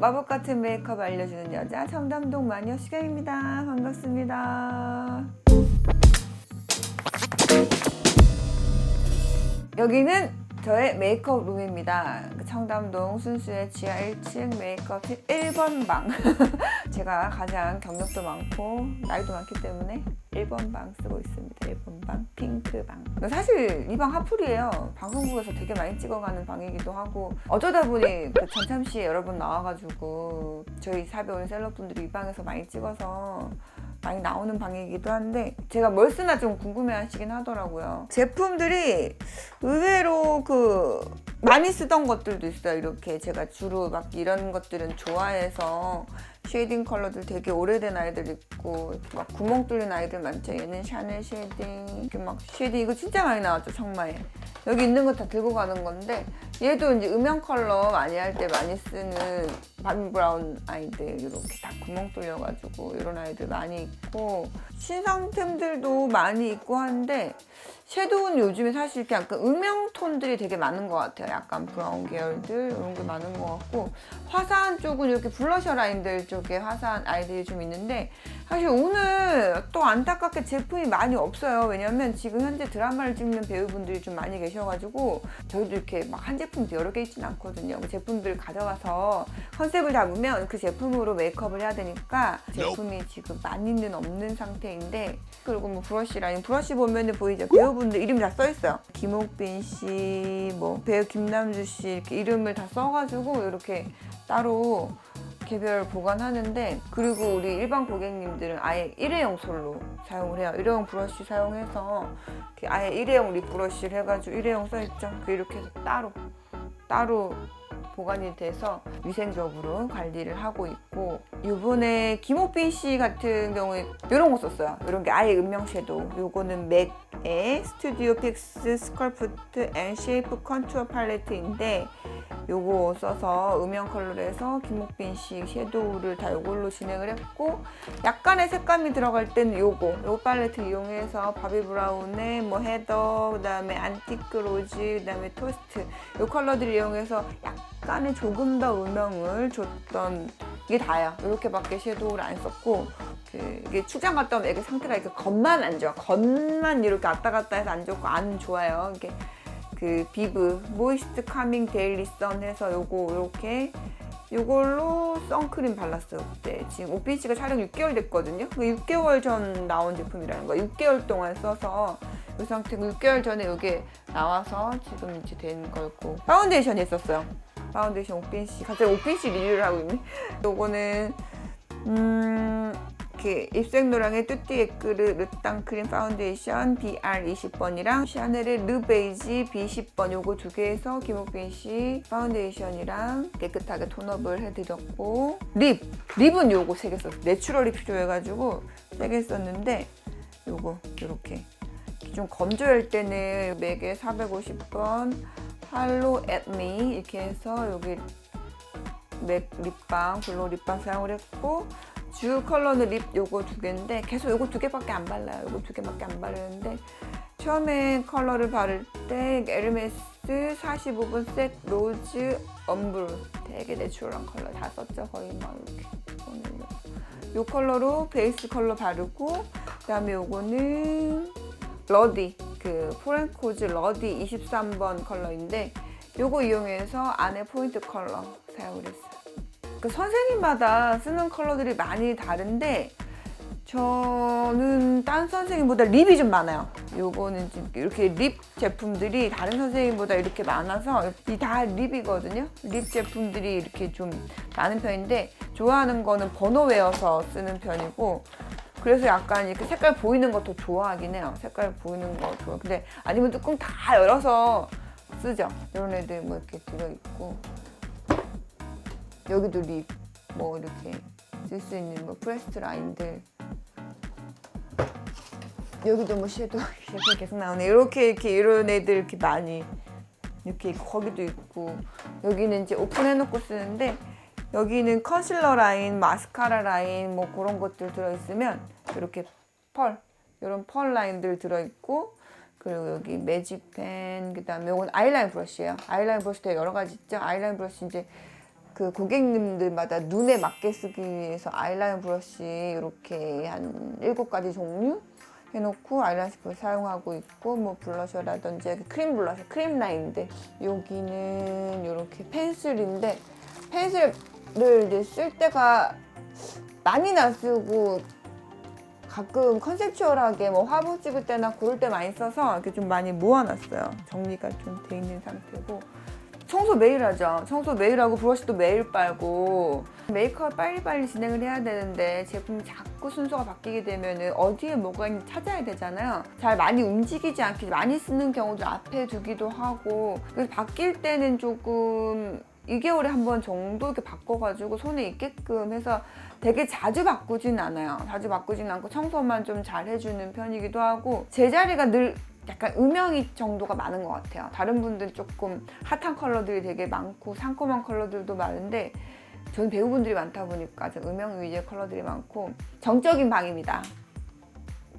마법 같은 메이크업 알려주는 여자 청담동 마녀 시간입니다. 반갑습니다. 여기는 저의 메이크업 룸입니다. 그 청담동 순수의 지하 1층 메이크업실 1번 방. 제가 가장 경력도 많고 나이도 많기 때문에 1번 방 쓰고 있습니다. 1번 방, 핑크 방. 사실 이방 핫플이에요. 방송국에서 되게 많이 찍어가는 방이기도 하고 어쩌다 보니 그 전참시에 여러 번 나와가지고 저희 샵에 오는 셀럽분들이 이 방에서 많이 찍어서 많이 나오는 방이기도 한데 제가 뭘 쓰나 좀 궁금해 하시긴 하더라고요. 제품들이 의외로 그 많이 쓰던 것들도 있어요. 이렇게 제가 주로 막 이런 것들은 좋아해서 쉐이딩 컬러들 되게 오래된 아이들 있고 막 구멍 뚫린 아이들 많죠. 얘는 샤넬 쉐이딩 이렇게 막 쉐이딩 이거 진짜 많이 나왔죠 청마에. 여기 있는 거 다 들고 가는 건데 얘도 이제 음영 컬러 많이 할 때 많이 쓰는 밤 브라운 아이들 이렇게 다 구멍 뚫려가지고 이런 아이들 많이 있고 신상템들도 많이 있고 한데 섀도우는 요즘에 사실 이렇게 약간 음영 톤들이 되게 많은 것 같아요. 약간 브라운 계열들 이런 게 많은 것 같고 화사한 쪽은 이렇게 블러셔 라인들 쪽에 화사한 아이들이 좀 있는데 사실 오늘 또 안타깝게 제품이 많이 없어요. 왜냐면 지금 현재 드라마를 찍는 배우분들이 좀 많이 계셔가지고 저희도 이렇게 막 한 제품도 여러 개 있진 않거든요. 그 제품들 가져가서 컨셉을 잡으면 그 제품으로 메이크업을 해야 되니까 제품이 지금 많이는 없는 상태인데 그리고 뭐 브러쉬 라인 브러쉬 보면은 보이죠 배우분들 이름이 다써 있어요. 김옥빈 씨, 뭐 배우 김남주 씨 이렇게 이름을 다 써가지고 이렇게 따로 개별 보관하는데 그리고 우리 일반 고객님들은 아예 일회용 솔로 사용을 해요. 일회용 브러쉬 사용해서 아예 일회용 립 브러쉬를 해가지고 일회용 써있죠. 그 이렇게 해서 따로 따로 보관이 돼서 위생적으로 관리를 하고 있고 이번에 김호빈 씨 같은 경우에 이런 거 썼어요. 이런 게 아예 음영 섀도우. 요거는 맥의 스튜디오 픽스 스컬프트 앤 쉐이프 컨투어 팔레트인데 요거 써서 음영 컬러로 해서 김옥빈 씨 섀도우를 다 요걸로 진행을 했고 약간의 색감이 들어갈 때는 요거 요 팔레트 이용해서 바비 브라운의 뭐 헤더 그 다음에 안티크 로즈 그 다음에 토스트 요 컬러들을 이용해서 약간의 조금 더 음영을 줬던 이게 다야. 이렇게밖에 섀도우를 안 썼고 그 이게 출장 갔다 오면 애기 상태가 이렇게 겉만 안 좋아. 겉만 이렇게 왔다 갔다 해서 안 좋고 안 좋아요. 이게 그 비브 모이스트 카밍 데일리 선 해서 요거 요렇게. 요걸로 선크림 발랐어요 그때. 지금 오빈 씨가 촬영 6개월 됐거든요? 그 6개월 전 나온 제품이라는 거야 6개월 동안 써서 이 상태고 6개월 전에 이게 나와서 지금 이제 된 걸고. 파운데이션 했었어요. 파운데이션 오빈 씨 갑자기 오빈 씨 리뷰를 하고 있네. 요거는 음 이렇게 입생노랑의 뚜띠에끄르 르땅 크림 파운데이션 BR20번이랑 샤넬의 르베이지 B10번 요거 두 개에서 김옥빈 씨 파운데이션이랑 깨끗하게 톤업을 해드렸고 립! 립은 요거 세 개 썼어요 내추럴이 필요해가지고 세 개 썼는데 요거 요렇게 좀 건조할 때는 맥에 450번 할로 앳미 이렇게 해서 여기 맥 립밤 글로 립밤 사용을 했고 주 컬러는 립 요거 두 개인데 계속 요거 두 개밖에 안 발라요. 요거 두 개밖에 안 바르는데 처음에 컬러를 바를 때 에르메스 45분 셋 로즈 엄브루 되게 내추럴한 컬러 다 썼죠. 거의 막 이렇게 오늘요. 요 컬러로 베이스 컬러 바르고 그다음에 요거는 러디 그 포렌코즈 러디 23번 컬러인데 요거 이용해서 안에 포인트 컬러 사용을 했어요. 그 선생님마다 쓰는 컬러들이 많이 다른데 저는 딴 선생님보다 립이 좀 많아요. 요거는 좀 이렇게 립 제품들이 다른 선생님보다 이렇게 많아서 이 다 립이거든요. 립 제품들이 이렇게 좀 많은 편인데 좋아하는 거는 번호 외워서 쓰는 편이고 그래서 약간 이렇게 색깔 보이는 것도 좋아하긴 해요. 색깔 보이는 거 좋아. 근데 아니면 뚜껑 다 열어서 쓰죠. 이런 애들 뭐 이렇게 들어있고 여기도 립 뭐 이렇게 쓸 수 있는 뭐 프레스트 라인들 여기도 뭐 섀도우 섀도우 계속 나오네 이렇게 이렇게 이런 애들 이렇게 많이 이렇게 거기도 있고 여기는 이제 오픈해놓고 쓰는데 여기는 컨실러 라인, 마스카라 라인 뭐 그런 것들 들어있으면 이렇게 펄 이런 펄 라인들 들어있고 그리고 여기 매직펜 그다음에 이건 아이라인 브러쉬예요. 아이라인 브러쉬 되게 여러 가지 있죠. 아이라인 브러쉬 이제 그 고객님들마다 눈에 맞게 쓰기 위해서 아이라인 브러쉬 이렇게 한 일곱 가지 종류 해놓고 아이라인 스프를 사용하고 있고 뭐 블러셔라든지 여기 크림 블러셔, 크림 라인인데 여기는 이렇게 펜슬인데 펜슬을 이제 쓸 때가 많이 나 쓰고 가끔 컨셉추얼하게 뭐 화보 찍을 때나 그럴 때 많이 써서 이렇게 좀 많이 모아놨어요. 정리가 좀 돼 있는 상태고 청소 매일 하죠. 청소 매일 하고 브러쉬도 매일 빨고 메이크업 빨리빨리 진행을 해야 되는데 제품이 자꾸 순서가 바뀌게 되면 어디에 뭐가 있는지 찾아야 되잖아요. 잘 많이 움직이지 않게 많이 쓰는 경우도 앞에 두기도 하고 그래서 바뀔 때는 조금 2개월에 한 번 정도 이렇게 바꿔가지고 손에 익게끔 해서 되게 자주 바꾸진 않아요. 자주 바꾸진 않고 청소만 좀 잘 해주는 편이기도 하고 제자리가 늘 약간 음영이 정도가 많은 것 같아요. 다른 분들 조금 핫한 컬러들이 되게 많고 상콤한 컬러들도 많은데 저는 배우분들이 많다 보니까 좀 음영 위주의 컬러들이 많고 정적인 방입니다.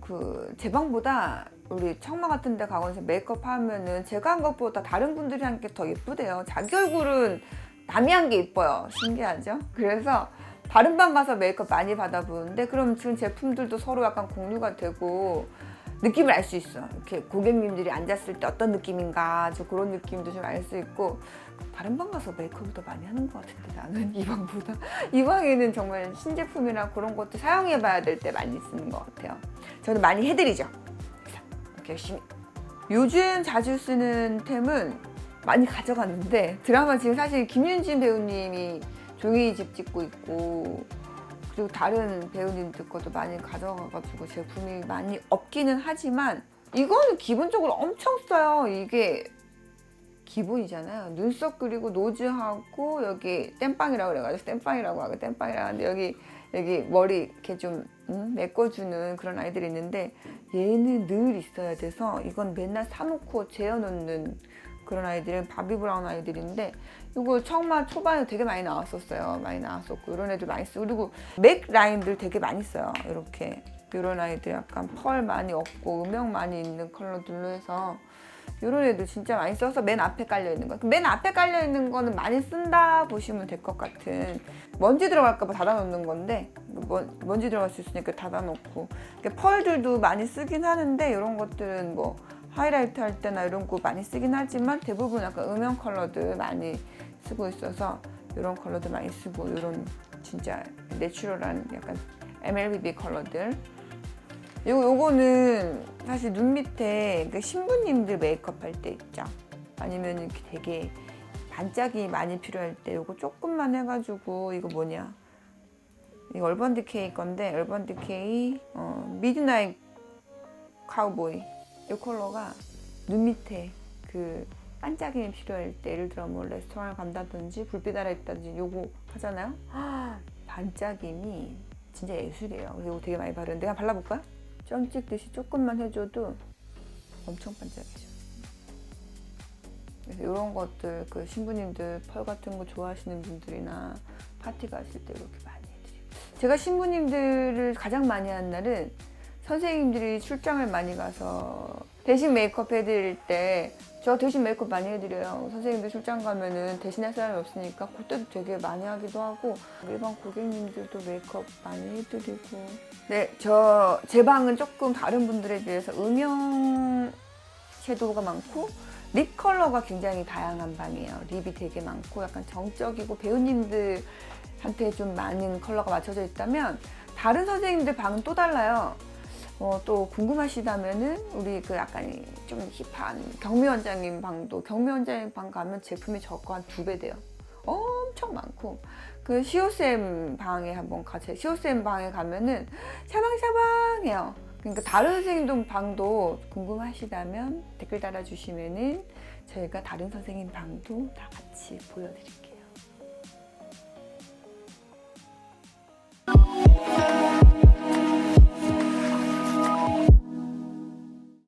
그 제 방보다 우리 청마 같은 데 가거나 메이크업 하면은 제가 한 것보다 다른 분들이 한 게 더 예쁘대요. 자기 얼굴은 남이 한 게 예뻐요. 신기하죠? 그래서 다른 방 가서 메이크업 많이 받아보는데 그럼 지금 제품들도 서로 약간 공유가 되고 느낌을 알 수 있어. 이렇게 고객님들이 앉았을 때 어떤 느낌인가, 저 그런 느낌도 좀 알 수 있고 다른 방 가서 메이크업을 더 많이 하는 것 같은데 나는 이 방보다 이 방에는 정말 신제품이나 그런 것도 사용해봐야 될 때 많이 쓰는 것 같아요. 저는 많이 해드리죠. 이렇게 열심히. 요즘 자주 쓰는 템은 많이 가져갔는데 드라마 지금 사실 김윤진 배우님이 종이집 찍고 있고 그리고 다른 배우님들 것도 많이 가져가가지고 제품이 많이 없기는 하지만 이거는 기본적으로 엄청 써요. 이게 기본이잖아요. 눈썹 그리고 노즈하고 여기 땜빵이라고 그래가지고 땜빵이라고 하고 땜빵이라고 하는데 여기 여기 머리 이렇게 좀 음, 메꿔주는 그런 아이들이 있는데 얘는 늘 있어야 돼서 이건 맨날 사놓고 재워놓는 그런 아이들은 바비 브라운 아이들인데 이거 청마 초반에 되게 많이 나왔었어요. 많이 나왔었고 이런 애들 많이 쓰고 그리고 맥 라인들 되게 많이 써요. 이렇게 이런 아이들 약간 펄 많이 없고 음영 많이 있는 컬러들로 해서 이런 애들 진짜 많이 써서 맨 앞에 깔려 있는 거. 맨 앞에 깔려 있는 거는 많이 쓴다 보시면 될 것 같은 먼지 들어갈까봐 닫아놓는 건데 먼- 먼지 들어갈 수 있으니까 닫아놓고 펄들도 많이 쓰긴 하는데 이런 것들은 뭐 하이라이트 할 때나 이런 거 많이 쓰긴 하지만 대부분 약간 음영 컬러들 많이 쓰고 있어서 이런 컬러들 많이 쓰고 이런 진짜 내추럴한 약간 MLBB 컬러들 요, 요거는 사실 눈 밑에 그 신부님들 메이크업 할 때 있죠. 아니면 이렇게 되게 반짝이 많이 필요할 때 요거 조금만 해가지고 이거 뭐냐. 이거 얼번 디케이 건데 얼번 디케이 어, 미드나잇 카우보이 이 컬러가 눈 밑에 그 반짝임이 필요할 때 예를 들어 뭐 레스토랑을 간다든지 불빛 아래 있다든지 요거 하잖아요. 반짝임이 진짜 예술이에요. 그래서 이거 되게 많이 바르는데 한번 발라볼까요? 점 찍듯이 조금만 해줘도 엄청 반짝이죠. 그래서 이런 것들 그 신부님들 펄 같은 거 좋아하시는 분들이나 파티 가실 때 이렇게 많이 해드리고 제가 신부님들을 가장 많이 한 날은 선생님들이 출장을 많이 가서 대신 메이크업 해드릴 때 저 대신 메이크업 많이 해드려요. 선생님들 출장 가면은 대신할 사람이 없으니까 그때도 되게 많이 하기도 하고 일반 고객님들도 메이크업 많이 해드리고 네, 저 제 방은 조금 다른 분들에 비해서 음영 섀도우가 많고 립 컬러가 굉장히 다양한 방이에요. 립이 되게 많고 약간 정적이고 배우님들한테 좀 많은 컬러가 맞춰져 있다면 다른 선생님들 방은 또 달라요. 어, 또 궁금하시다면은 우리 그 약간 좀 힙한 경미 원장님 방도 경미 원장님 방 가면 제품이 저거 한 두 배 돼요. 엄청 많고 그 시오쌤 방에 한번 가세요. 시오쌤 방에 가면은 샤방샤방해요. 그러니까 다른 선생님 방도 궁금하시다면 댓글 달아주시면은 저희가 다른 선생님 방도 다 같이 보여드릴게요.